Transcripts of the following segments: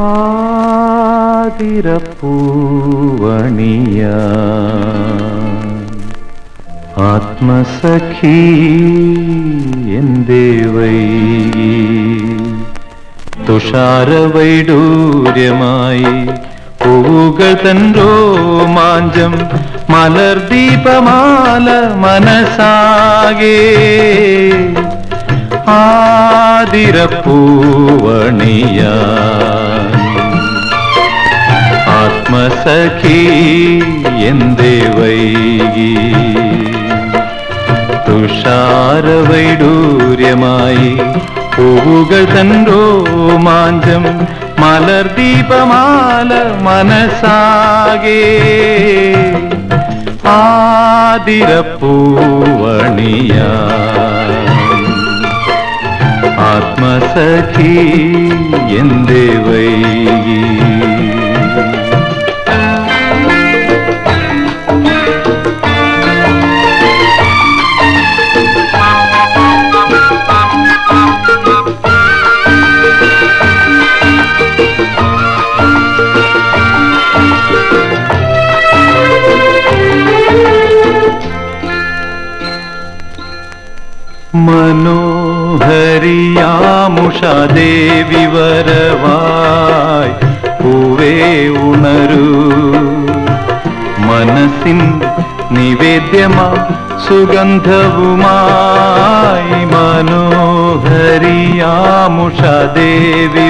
ആതിരപ്പൂവണിയ. ആത്മസഖി എന്തേവൈ തുഷാരവൈഡൂര്യമായി പൂവുകൾ തൻ രോമാഞ്ചം മലർദീപമാല മനസാകെ. ആതിരപ്പൂവണിയ. ആത്മസഖി എന്തേ വൈകി? തുഷാരവൈഡൂര്യമായി പൂവുകൾ തൻ രോമാഞ്ചം മലർദീപമാല മനസാകെ. ആതിരപ്പൂവണിയ. ആത്മസഖി എന്തേ വൈകി? മനോഹരിയാമുഷാദേവി വരവായി പൂവേ ഉണരൂ. മനസ്സിൻ നിവേദ്യമാ സുഗന്ധവുമായി മനോഹരിയാമുഷാദേവി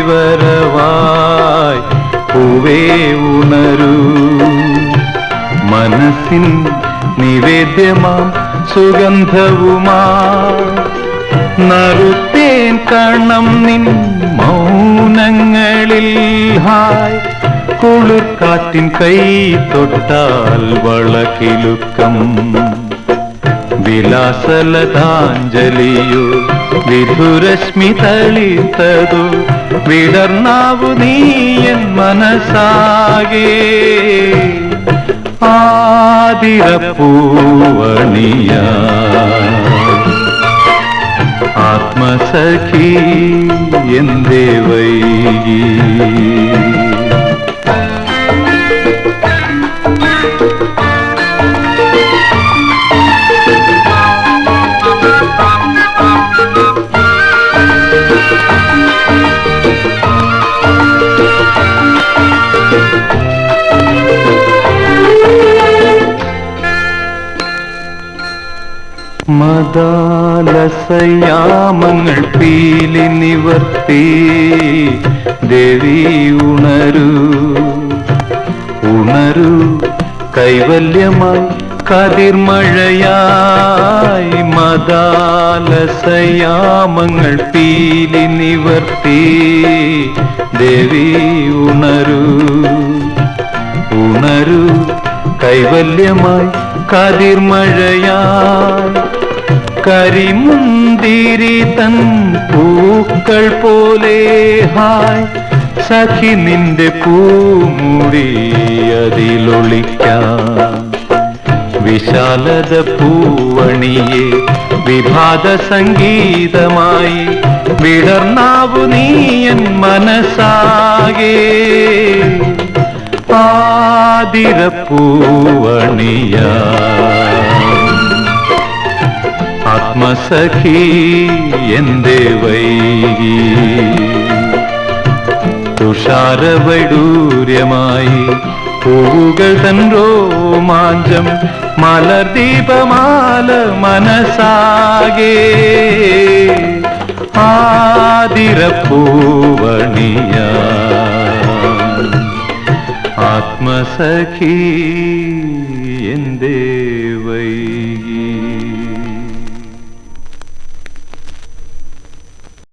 വരവായി പൂവേ ഉണരൂ. മനസ്സിൻ നിവേദ്യമാം സുഗന്ധവുമാ. നറുത്തേൻ കണം നിൻ മൗനങ്ങളിൽ ഹായ്. കുളിർക്കാറ്റിൻ കൈ തൊട്ടാൽ വളക്കിലുക്കം വിലാസലതാഞ്ജലിയോ വിധുരശ്മി തളിത്തതു വിടർന്നാവു നീയൻ മനസാകെ ആതിരപ്പൂവണിയ ആത്മസഖി എന്തേ വൈകി? മദാലസയാമങ്ങൾ പീലി നിവർത്തി ദേവി ഉണരൂ. ഉണരൂ കൈവല്യമായി കതിർമഴയായി മദാലസയാമങ്ങൾ പീലി നിവർത്തി ദേവി ഉണരൂ. ഉണരൂ കൈവല്യമായി കതിർമഴയായി കരിമുന്തിരി തൻ പൂക്കൾ പോലെ ഹായ്. സഖി നിന്റെ പൂമുടി അതിലൊളിക്കാം. വിശാലത പൂവണിയെ വിഭാത സംഗീതമായി വിടർന്നാവു നീയൻ മനസ്സാകെ. ആതിരപ്പൂവണിയ ആത്മസഖി എന്റെ വൈകി. തുഷാരവൈഡൂര്യമായി പൂവുകൾ തൻ രോമാഞ്ചം മലർദീപമാല മനസാകെ. ആതിരപ്പൂവണിയ ആത്മസഖി എന്തേ